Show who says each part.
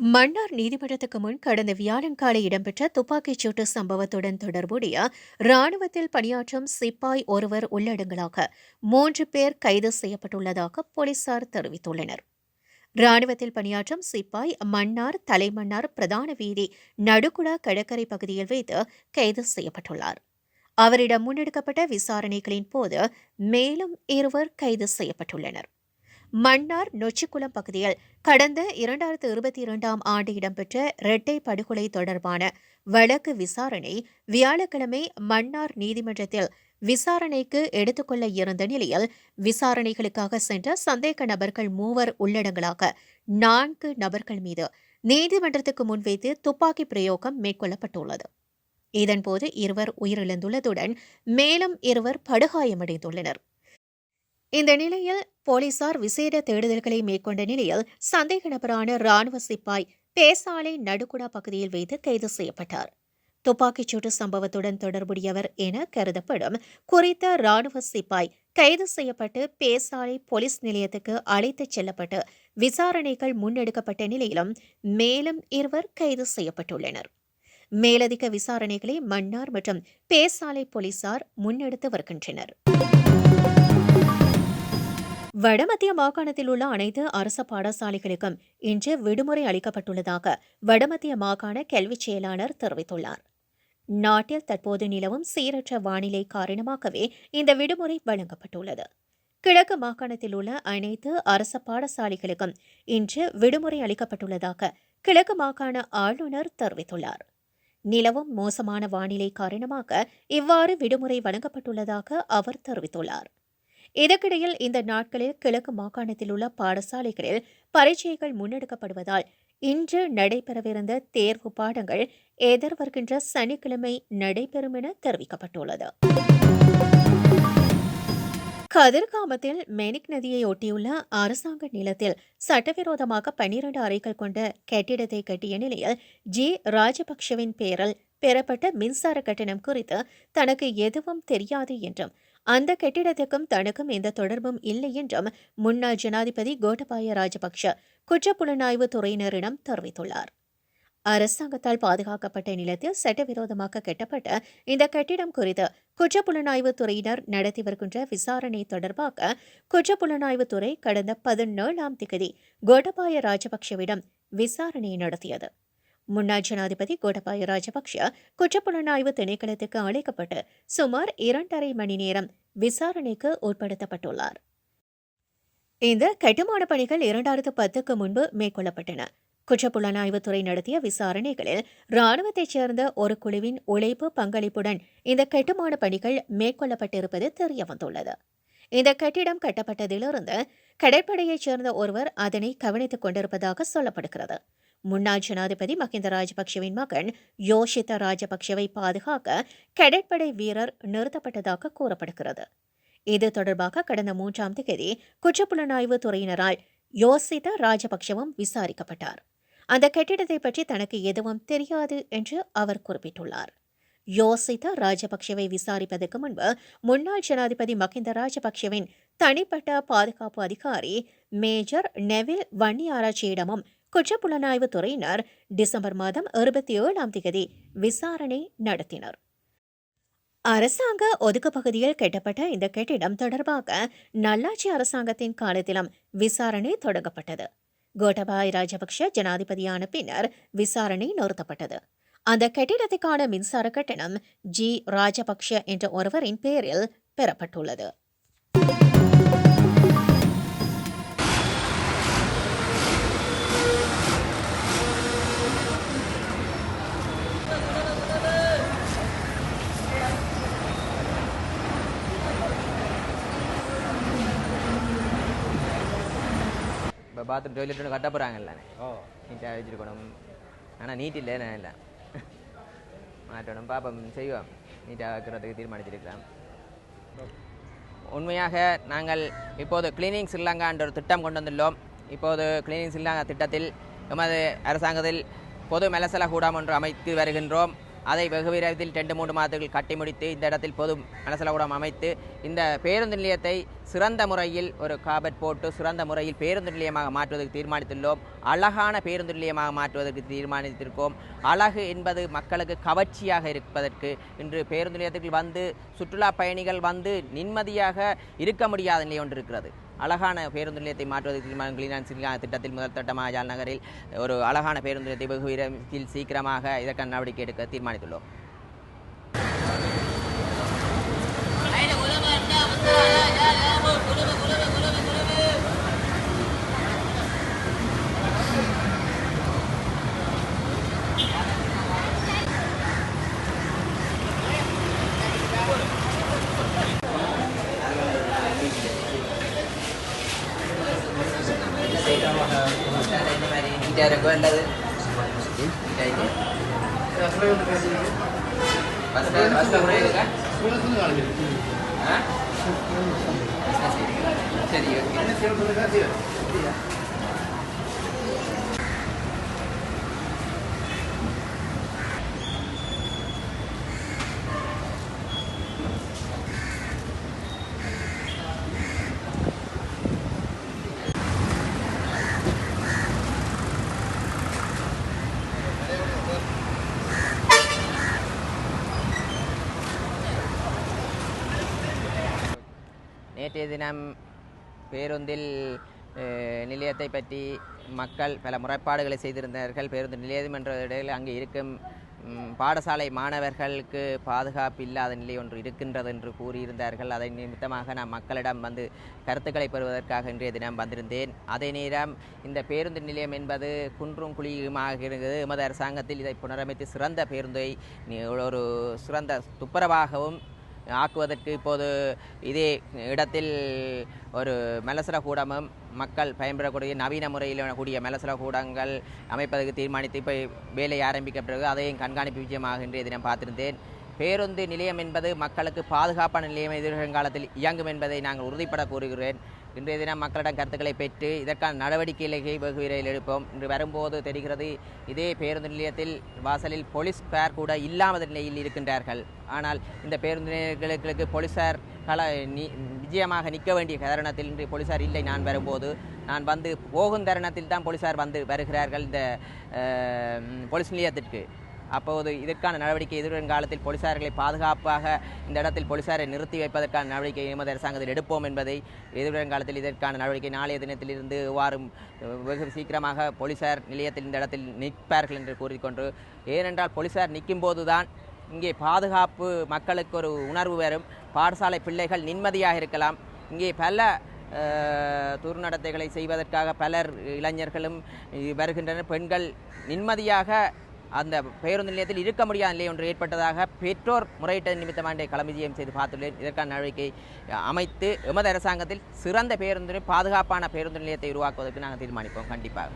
Speaker 1: மன்னார் நீதிமன்றத்துக்கு முன் கடந்த வியாழன்காலை இடம்பெற்ற துப்பாக்கிச் சூட்டு சம்பவத்துடன் தொடர்புடைய ராணுவத்தில் பணியாற்றும் சிப்பாய் ஒருவர் உள்ளடங்கலாக மூன்று பேர் கைது செய்யப்பட்டுள்ளதாக போலீசார் தெரிவித்துள்ளனர். ராணுவத்தில் பணியாற்றும் சிப்பாய் மன்னார் தலைமன்னார் பிரதான வீதி நடுக்குடா கடற்கரை பகுதியில் வைத்து கைது செய்யப்பட்டுள்ளார். அவரிடம் முன்னெடுக்கப்பட்ட விசாரணைகளின் போது மேலும் இருவர் கைது செய்யப்பட்டுள்ளனர். மன்னார் நொச்சிக்குளம் பகுதியில் கடந்த இரண்டாயிரத்து இருபத்தி இரண்டாம் ஆண்டு இடம்பெற்ற இரட்டை படுகொலை தொடர்பான வழக்கு விசாரணை வியாழக்கிழமை மன்னார் நீதிமன்றத்தில் விசாரணைக்கு எடுத்துக்கொள்ள இருந்த நிலையில் விசாரணைகளுக்காக சென்ற சந்தேக நபர்கள் மூவர் உள்ளடங்களாக நான்கு நபர்கள் மீது நீதிமன்றத்துக்கு முன்வைத்து துப்பாக்கி பிரயோகம் மேற்கொள்ளப்பட்டுள்ளது. இதன்போது இருவர் உயிரிழந்துள்ளதுடன் மேலும் இருவர் படுகாயமடைந்துள்ளனர். இந்த நிலையில் போலீசார் விசேட தேடுதல்களை மேற்கொண்ட நிலையில் சந்தேக நபரான ராணுவ சிப்பாய் பேசாலை நடுக்குடா பகுதியில் வைத்து கைது செய்யப்பட்டார். துப்பாக்கிச்சூட்டு சம்பவத்துடன் தொடர்புடையவர் என கருதப்படும் குறித்த ராணுவ சிப்பாய் கைது செய்யப்பட்டு பேசாலை போலீஸ் நிலையத்துக்கு அழைத்துச் செல்லப்பட்டு விசாரணைகள் முன்னெடுக்கப்பட்ட நிலையிலும் மேலும் இருவர் கைது செய்யப்பட்டுள்ளனர். மேலதிக விசாரணைகளை மன்னார் மற்றும் பேசாலை போலீசார் முன்னெடுத்து வருகின்றனர். வடமத்திய மாகாணத்தில் உள்ள அனைத்து அரச பாடசாலைகளுக்கும் இன்று விடுமுறை அளிக்கப்பட்டுள்ளதாக வடமத்திய மாகாண கல்விச் செயலாளர் தெரிவித்துள்ளார். நாட்டில் தற்போது நிலவும் சீரற்ற வானிலை காரணமாகவே இந்த விடுமுறை வழங்கப்பட்டுள்ளது. கிழக்கு மாகாணத்தில் உள்ள அனைத்து அரச பாடசாலைகளுக்கும் இன்று விடுமுறை அளிக்கப்பட்டுள்ளதாக கிழக்கு மாகாண ஆளுநர் தெரிவித்துள்ளார். நிலவும் மோசமான வானிலை காரணமாக இவ்வாறு விடுமுறை வழங்கப்பட்டுள்ளதாக அவர் தெரிவித்துள்ளார். இதற்கிடையில் இந்த நாட்களில் கிழக்கு மாகாணத்தில் உள்ள பாடசாலைகளில் பரீட்சைகள் முன்னெடுக்கப்படுவதால் இன்று நடைபெறவிருந்த தேர்வு பாடங்கள் எதிர்வருகின்ற சனிக்கிழமை நடைபெறும் என தெரிவிக்கப்பட்டுள்ளது. கதிர்காமத்தில் மெனிக் நதியை ஒட்டியுள்ள அரசாங்க நிலத்தில் சட்டவிரோதமாக பன்னிரண்டு அறைகள் கொண்ட கட்டிடத்தை கட்டிய நிலையில் ஜி. ராஜபக்ஷவின் பெயரில் பெறப்பட்ட மின்சார கட்டணம் குறித்து தனக்கு எதுவும் தெரியாது என்றும் அந்த கட்டிடத்துக்கும் தனக்கும் எந்த தொடர்பும் இல்லை என்றும் முன்னாள் ஜனாதிபதி கோட்டபாய ராஜபக்ஷ குற்றப்புலனாய்வு துறையினரிடம் தெரிவித்துள்ளார். அரசாங்கத்தால் பாதுகாக்கப்பட்ட நிலத்தில் சட்டவிரோதமாக கட்டப்பட்ட இந்த கட்டிடம் குறித்து குற்றப்புலனாய்வு துறையினர் நடத்தி வருகின்ற விசாரணை தொடர்பாக குற்றப்புலனாய்வு துறை கடந்த பதினேழாம் திகதி கோட்டபாய ராஜபக்ஷவிடம் விசாரணை நடத்தியது. முன்னாள் ஜனாதிபதி கோடபாய ராஜபக்ஷ குற்றப்புலனாய்வு திணைக்களத்துக்கு அழைக்கப்பட்டு சுமார் இரண்டரை மணி நேரம் விசாரணைக்கு உட்படுத்தப்பட்டுள்ளார். இந்த கட்டுமான பணிகள் இரண்டாயிரத்து பத்துக்கு முன்பு மேற்கொள்ளப்பட்டன. குற்றப்புலனாய்வுத்துறை நடத்திய விசாரணைகளில் ராணுவத்தைச் சேர்ந்த ஒரு குழுவின் உழைப்பு பங்களிப்புடன் இந்த கட்டுமான பணிகள் மேற்கொள்ளப்பட்டிருப்பது தெரியவந்துள்ளது. இந்த கட்டிடம் கட்டப்பட்டதிலிருந்து கடற்படையைச் சேர்ந்த ஒருவர் அதனை கவனித்துக் கொண்டிருப்பதாக சொல்லப்படுகிறது. முன்னாள் ஜனாதிபதி மஹிந்த ராஜபக்சவின் மகன் யோஷித ராஜபக்சவை பாதுகாக்க கடற்படை வீரர் நிறுத்தப்பட்டதாக கூறப்படுகிறது. இது தொடர்பாக கடந்த மூன்றாம் தேதி குற்றப்புலனாய்வு துறையினரால் யோசித ராஜபக்சவும் விசாரிக்கப்பட்டார். அந்த கட்டிடத்தை பற்றி தனக்கு எதுவும் தெரியாது என்று அவர் குறிப்பிட்டுள்ளார். யோசித்த ராஜபக்சவை விசாரிப்பதற்கு முன்பு முன்னாள் ஜனாதிபதி மகிந்த ராஜபக்சவின் தனிப்பட்ட பாதுகாப்பு அதிகாரி மேஜர் நெவில் வன்னியாராச்சியிடமும் குற்றப்புலனாய்வு துறையினர் டிசம்பர் மாதம் இருபத்தி ஏழாம் தேதி விசாரணை நடத்தினர். அரசாங்க ஒதுக்கு பகுதியில் கட்டப்பட்ட இந்த கட்டிடம் தொடர்பாக நல்லாட்சி அரசாங்கத்தின் காலத்திலும் விசாரணை தொடங்கப்பட்டது. கோட்டபாய் ராஜபக்ஷ ஜனாதிபதியான பின்னர் விசாரணை நிறுத்தப்பட்டது. அந்த கட்டிடத்துக்கான மின்சார கட்டணம் ஜி. ராஜபக்ஷ என்ற ஒருவரின் பெயரில் பெறப்பட்டுள்ளது.
Speaker 2: பாத்ரூம் டாய்லெட் ஒன்று கட்ட போகிறாங்கல்ல நீட்டாக வச்சுருக்கணும். ஆனால் நீட் இல்லை நான் இல்லை. மாற்றணும் பாப்பம் செய்வோம். நீட்டாக வைக்கிறதுக்கு தீர்மானிச்சிருக்கிறேன். உண்மையாக நாங்கள் இப்போது கிளீனிங் ஸ்ரீலங்கா என்ற ஒரு திட்டம் கொண்டு வந்துள்ளோம். இப்போது கிளீனிங் ஸ்ரீலங்கா திட்டத்தில் எமது அரசாங்கத்தில் பொது மெலசல கூடம் ஒன்று அமைத்து வருகின்றோம். அதை வெகு விரைவில் ரெண்டு மூன்று மாதங்கள் கட்டி முடித்து இந்த இடத்தில் பொது மனசலகூடம் அமைத்து இந்த பேருந்து நிலையத்தை சிறந்த முறையில் ஒரு காபட் போட்டு சிறந்த முறையில் பேருந்து நிலையமாக மாற்றுவதற்கு தீர்மானித்துள்ளோம். அழகான பேருந்து நிலையமாக மாற்றுவதற்கு தீர்மானித்திருக்கோம். அழகு என்பது மக்களுக்கு கவர்ச்சியாக இருப்பதற்கு இன்று பேருந்து நிலையத்தில் வந்து சுற்றுலா பயணிகள் வந்து நிம்மதியாக இருக்க முடியாத நிலை ஒன்று இருக்கிறது. அழகான பேருந்து நிலையத்தை மாற்றுவதற்கு தீர்மானம் கிளீனான் சிறியா திட்டத்தில் முதல் திட்டமாக ஜால் நகரில் ஒரு அழகான பேருந்து நிலையத்தை வெகு விரைவில் சீக்கிரமாக இதற்கான நடவடிக்கை எடுக்க தீர்மானித்துள்ளோம். Yeah. நேற்றைய தினம் பேருந்தில் நிலையத்தை பற்றி மக்கள் பல முறைப்பாடுகளை செய்திருந்தார்கள். பேருந்து நிலையம் என்ற இடையில் அங்கே இருக்கும் பாடசாலை மாணவர்களுக்கு பாதுகாப்பு இல்லாத நிலை ஒன்று இருக்கின்றது என்று கூறியிருந்தார்கள். அதை நிமித்தமாக நான் மக்களிடம் வந்து கருத்துக்களை பெறுவதற்காக இன்றைய தினம் வந்திருந்தேன். அதே நேரம் இந்த பேருந்து நிலையம் என்பது குன்றும் குழியுமாக இருந்தது. எமது அரசாங்கத்தில் இதை புனரமைத்து சிறந்த பேருந்தை ஒரு சிறந்த துப்புரவாகவும் ஆக்குவதற்கு இப்போது இதே இடத்தில் ஒரு மலசர கூடமும் மக்கள் பயன்பெறக்கூடிய நவீன முறையில் கூடிய மலசர கூடங்கள் அமைப்பதற்கு தீர்மானித்து இப்போ வேலை ஆரம்பிக்கப்பட்டது அதையும் கண்காணிப்பு விஜயமாக இன்றைய தினம் பார்த்திருந்தேன். பேருந்து நிலையம் என்பது மக்களுக்கு பாதுகாப்பான நிலையம் எதிர்காலத்தில் இயங்கும் என்பதை நாங்கள் உறுதிப்பட கூறுகிறேன். இன்றைய தினம் மக்களிடம் கருத்துக்களை பெற்று இதற்கான நடவடிக்கைகளை வெகு விரைவில் எடுப்போம். இன்று வரும்போது தெரிகிறது இதே பேருந்து நிலையத்தில் வாசலில் போலீஸ் பேர் கூட இல்லாத நிலையில் இருக்கின்றார்கள். ஆனால் இந்த பேருந்து நிலையங்களுக்கு போலீசார் கல நி விஜயமாக நிற்க வேண்டிய தருணத்தில் இன்று போலீசார் இல்லை. நான் வரும்போது நான் வந்து போகும் தருணத்தில் தான் போலீசார் வந்து வருகிறார்கள் இந்த போலீஸ் நிலையத்திற்கு. அப்போது இதற்கான நடவடிக்கை எதிர்காலத்தில் போலீசார்களை பாதுகாப்பாக இந்த இடத்தில் போலீசாரை நிறுத்தி வைப்பதற்கான நடவடிக்கை எமது அரசாங்கத்தில் எடுப்போம் என்பதை எதிர்காலத்தில் இதற்கான நடவடிக்கை நாளைய தினத்திலிருந்து வாரும் வெகு சீக்கிரமாக போலீசார் நிலையத்தில் இந்த இடத்தில் நிற்பார்கள் என்று கூறிக்கொண்டு ஏனென்றால் போலீசார் நிற்கும் போதுதான் இங்கே பாதுகாப்பு மக்களுக்கு ஒரு உணர்வு வரும். பாடசாலை பிள்ளைகள் நிம்மதியாக இருக்கலாம். இங்கே பல துர்நடத்தைகளை செய்வதற்காக பலர் இளைஞர்களும் வருகின்றனர். பெண்கள் நிம்மதியாக அந்த பேருந்து நிலையத்தில் இருக்க முடியாத நிலை ஒன்று ஏற்பட்டதாக பெற்றோர் முறையிட்ட நிமித்தமாக களமிஜயம் செய்து பார்த்துள்ளேன். இதற்கான நடவடிக்கை அமைத்து எமது அரசாங்கத்தில் சிறந்த பேருந்து பாதுகாப்பான பேருந்து நிலையத்தை உருவாக்குவதற்கு நாங்கள் தீர்மானிப்போம். கண்டிப்பாக.